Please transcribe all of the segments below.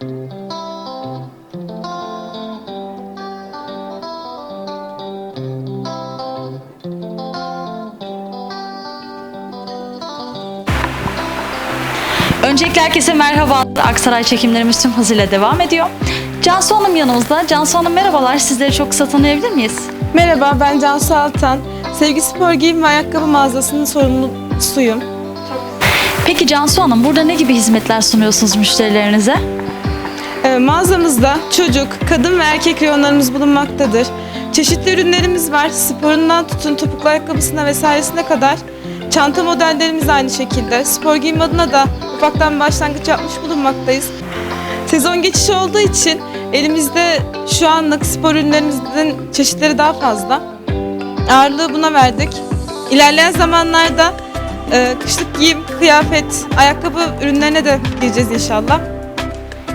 Öncelikle herkese merhaba. Aksaray çekimlerimiz tüm hızıyla devam ediyor. Cansu Hanım yanımızda. Cansu Hanım merhabalar. Sizleri çok kısa tanıyabilir miyiz? Merhaba ben Cansu Altan. Sevgi Spor Giyim ve Ayakkabı mağazasının sorumlusuyum. Peki Cansu Hanım burada ne gibi hizmetler sunuyorsunuz müşterilerinize? Ee, mağazamızda çocuk, kadın ve erkek reyonlarımız bulunmaktadır. Çeşitli ürünlerimiz var. Sporundan tutun topuklu ayakkabısına vesairesine kadar. Çanta modellerimiz aynı şekilde. Spor giyim adına da ufaktan başlangıç yapmış bulunmaktayız. Sezon geçişi olduğu için elimizde şu anlık spor ürünlerimizin çeşitleri daha fazla. Ağırlığı buna verdik. İlerleyen zamanlarda e, kışlık giyim, kıyafet, ayakkabı ürünlerine de gireceğiz inşallah.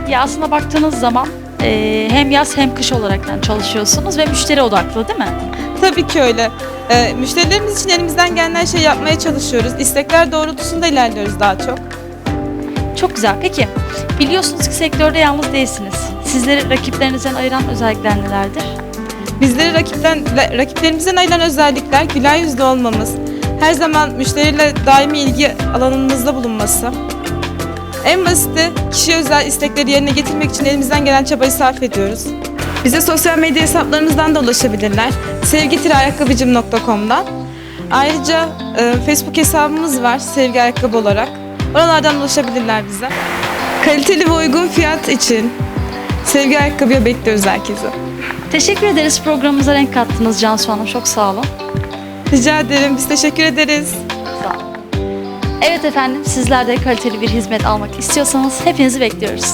Ya aslında baktığınız zaman e, hem yaz hem kış olaraktan çalışıyorsunuz ve müşteri odaklı değil mi? Tabii ki öyle. Ee, müşterilerimiz için elimizden gelen her şeyi yapmaya çalışıyoruz. İstekler doğrultusunda ilerliyoruz daha çok. Çok güzel. Peki biliyorsunuz ki sektörde yalnız değilsiniz. Sizleri rakiplerinizden ayıran özellikler nelerdir? Bizleri rakipten, ra- rakiplerimizden ayıran özellikler güler yüzlü olmamız, her zaman müşteriyle daimi ilgi alanımızda bulunması. En basiti kişiye özel istekleri yerine getirmek için elimizden gelen çabayı sarf ediyoruz. Bize sosyal medya hesaplarımızdan da ulaşabilirler. sevgi-ayakkabıcım.com'dan. Ayrıca e, Facebook hesabımız var sevgi ayakkabı olarak. Oralardan ulaşabilirler bize. Kaliteli ve uygun fiyat için sevgi ayakkabıya bekliyoruz herkese. Teşekkür ederiz programımıza renk kattınız Cansu Hanım. Çok sağ olun. Rica ederim. Biz teşekkür ederiz. Evet efendim sizler de kaliteli bir hizmet almak istiyorsanız hepinizi bekliyoruz.